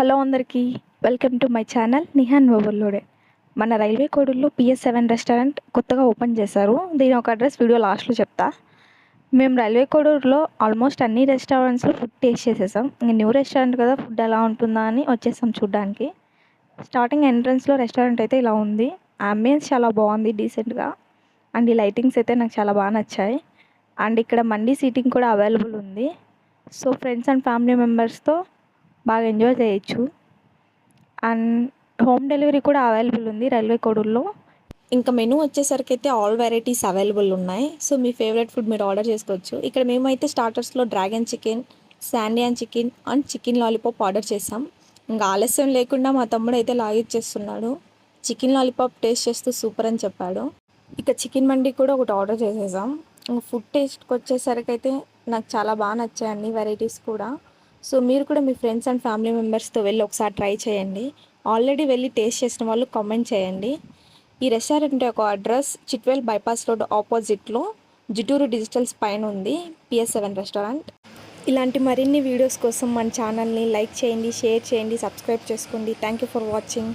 Hello అందరికీ welcome to my channel Nihan ఓవర్లోడే మన railway కోడూరులో పిఎస్ సెవెన్ రెస్టారెంట్ కొత్తగా ఓపెన్ చేశారు. దీని ఒక అడ్రస్ వీడియో లాస్ట్లో చెప్తా. మేము రైల్వే కోడూరులో ఆల్మోస్ట్ అన్ని రెస్టారెంట్స్లో ఫుడ్ టేస్ట్ చేసేసాం. ఇంక న్యూ రెస్టారెంట్ కదా ఫుడ్ ఎలా ఉంటుందా అని వచ్చేసాం చూడ్డానికి. స్టార్టింగ్ ఎంట్రన్స్లో రెస్టారెంట్ అయితే ఇలా ఉంది. అంబియన్స్ చాలా బాగుంది డీసెంట్గా అండ్ ఈ లైటింగ్స్ అయితే నాకు చాలా బాగా నచ్చాయి. అండ్ ఇక్కడ మండీ సీటింగ్ కూడా అవైలబుల్ ఉంది. సో ఫ్రెండ్స్ అండ్ ఫ్యామిలీ మెంబర్స్తో బాగా ఎంజాయ్ చేయొచ్చు. అండ్ హోమ్ డెలివరీ కూడా అవైలబుల్ ఉంది రైల్వే కోడూరులో. ఇంకా మెనూ వచ్చేసరికి అయితే ఆల్ వెరైటీస్ అవైలబుల్ ఉన్నాయి. సో మీ ఫేవరెట్ ఫుడ్ మీరు ఆర్డర్ చేసుకోవచ్చు. ఇక్కడ మేమైతే స్టార్టర్స్లో dragon chicken శాండియాన్ chicken and chicken lollipop order చేసాం ఇంకా ఆలస్యం లేకుండా మా తమ్ముడు అయితే లాగిచ్చేస్తున్నాడు చికెన్ లాలీపాప్ టేస్ట్ చేస్తూ సూపర్ అని చెప్పాడు. ఇక చికెన్ మండీ కూడా ఒకటి ఆర్డర్ చేసేసాం. ఇంకా ఫుడ్ టేస్ట్కి వచ్చేసరికి అయితే నాకు చాలా బాగా నచ్చాయి అన్ని వెరైటీస్ కూడా. సో మీరు కూడా మీ ఫ్రెండ్స్ అండ్ ఫ్యామిలీ మెంబర్స్తో వెళ్ళి ఒకసారి ట్రై చేయండి. ఆల్రెడీ వెళ్ళి టేస్ట్ చేసిన వాళ్ళు కామెంట్ చేయండి. ఈ రెస్టారెంట్ యొక్క అడ్రస్ చిట్వేల్ బైపాస్ రోడ్ ఆపోజిట్లో జిటూరు డిజిటల్స్ పైన ఉంది. పిఎస్ సెవెన్ రెస్టారెంట్ ఇలాంటి మరిన్ని వీడియోస్ కోసం మన ఛానల్ని లైక్ చేయండి షేర్ చేయండి సబ్స్క్రైబ్ చేసుకోండి. Thank you for watching